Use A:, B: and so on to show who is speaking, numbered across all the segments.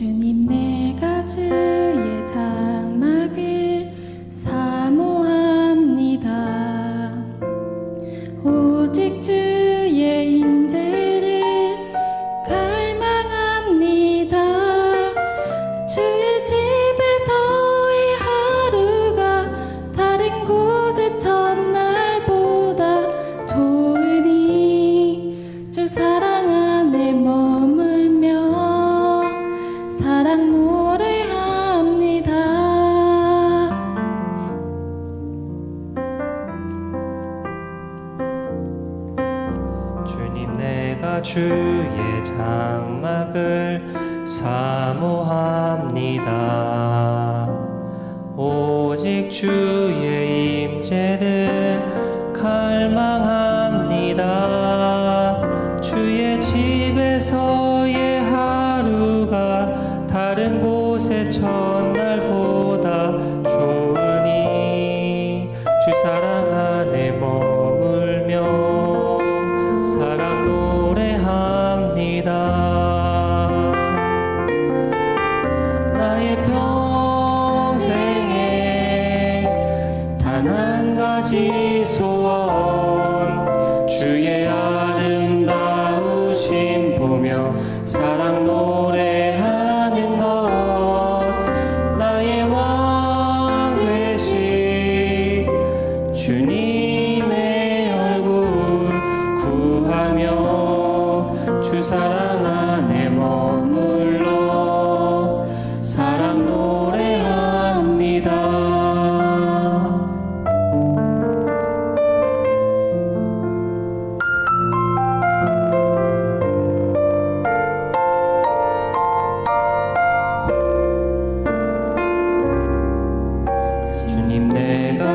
A: 주님 내가 주 주의
B: 장막을 사모합니다. 오직 주의 임재를 갈망합니다. 주의 집에서의 하루가 다른 곳에 천 Jesus.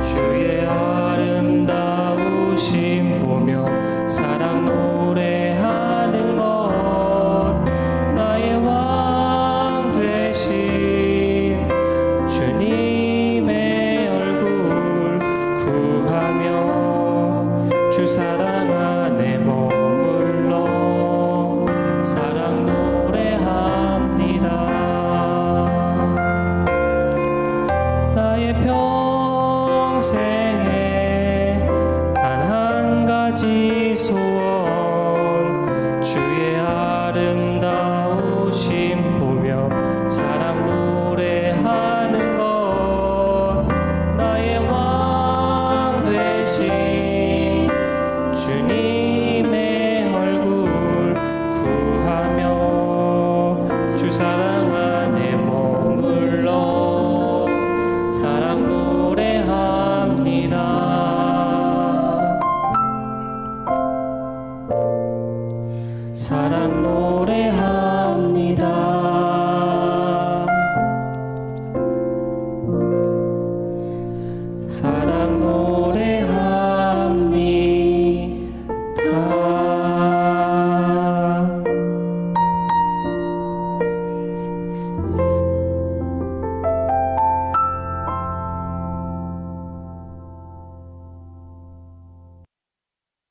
B: 주의 아름다우심 보며 사랑 노래하는 것. 나의 왕 되신 주님의 얼굴 구하며 주 사랑 寄所。